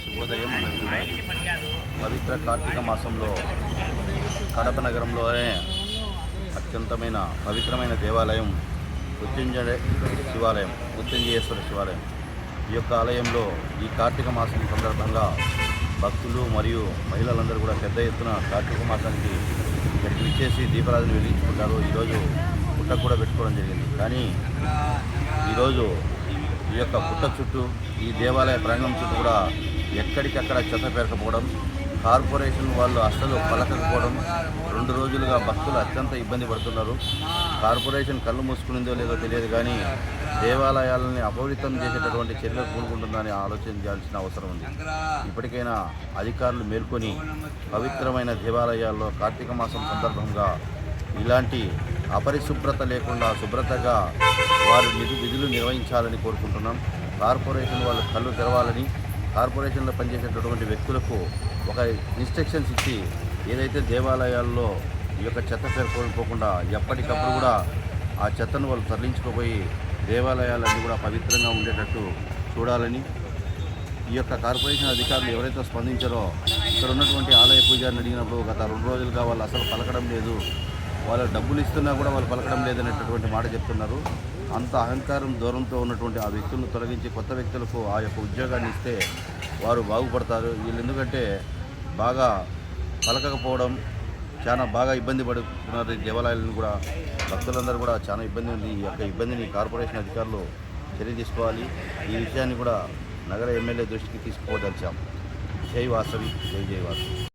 శుభోదయం. పవిత్ర కార్తీక మాసంలో కడప నగరంలోనే అత్యంతమైన పవిత్రమైన దేవాలయం మృత్యుంజయ శివాలయం మృత్యుంజయేశ్వర శివాలయం. ఈ యొక్క ఆలయంలో ఈ కార్తీక మాసం సందర్భంగా భక్తులు మరియు మహిళలందరూ కూడా పెద్ద ఎత్తున కార్తీక మాసానికి ఇక్కడికి విచ్చేసి దీపారాధన వెలిగించుకుంటారు. ఈరోజు పుట్ట కూడా పెట్టుకోవడం జరిగింది. కానీ ఈరోజు ఈ యొక్క పుట్ట చుట్టూ ఈ దేవాలయ ప్రాంగణం చుట్టూ కూడా ఎక్కడికక్కడ చెత్త పేరకపోవడం కార్పొరేషన్ వాళ్ళు అసలు పలకకపోవడం రెండు రోజులుగా భక్తులు అత్యంత ఇబ్బంది పడుతున్నారు. కార్పొరేషన్ కళ్ళు మూసుకునిందో లేదో తెలియదు కానీ దేవాలయాలని అపవిత్రం చేసేటటువంటి చర్యలు కూడుకుంటుందని ఆలోచించాల్సిన అవసరం ఉంది. ఇప్పటికైనా అధికారులు మేల్కొని పవిత్రమైన దేవాలయాల్లో కార్తీక మాసం సందర్భంగా ఇలాంటి అపరిశుభ్రత లేకుండా శుభ్రతగా వారు నిధి విధులు నిర్వహించాలని కోరుకుంటున్నాం. కార్పొరేషన్ వాళ్ళు కళ్ళు తెరవాలని కార్పొరేషన్లో పనిచేసేటటువంటి వ్యక్తులకు ఒక ఇన్స్ట్రక్షన్స్ ఇచ్చి ఏదైతే దేవాలయాల్లో ఈ యొక్క చెత్త పేర్కొనుకోకుండా ఎప్పటికప్పుడు కూడా ఆ చెత్తను వాళ్ళు తరలించుకుపోయి దేవాలయాలన్నీ కూడా పవిత్రంగా ఉండేటట్టు చూడాలని ఈ యొక్క కార్పొరేషన్ అధికారులు ఎవరైతే స్పందించారో ఇక్కడ ఉన్నటువంటి ఆలయ పూజారిని అడిగినప్పుడు గత రెండు రోజులుగా వాళ్ళు అసలు పలకడం లేదు. వాళ్ళు డబ్బులు ఇస్తున్నా కూడా వాళ్ళు పలకడం లేదనేటటువంటి మాట చెప్తున్నారు. అంత అహంకారం దూరంతో ఉన్నటువంటి ఆ వ్యక్తులను తొలగించి కొత్త వ్యక్తులకు ఆ యొక్క ఉద్యోగాన్ని ఇస్తే వారు బాగుపడతారు. వీళ్ళు ఎందుకంటే బాగా పలకకపోవడం చాలా బాగా ఇబ్బంది పడుతున్నారు దేవాలయాలను కూడా. భక్తులందరూ కూడా చాలా ఇబ్బంది ఉంది. ఈ యొక్క ఇబ్బందిని కార్పొరేషన్ అధికారులు చర్య తీసుకోవాలి. ఈ విషయాన్ని కూడా నగర ఎమ్మెల్యే దృష్టికి తీసుకుపోదలిచాం. జై వాసవి జై జై వాసవి.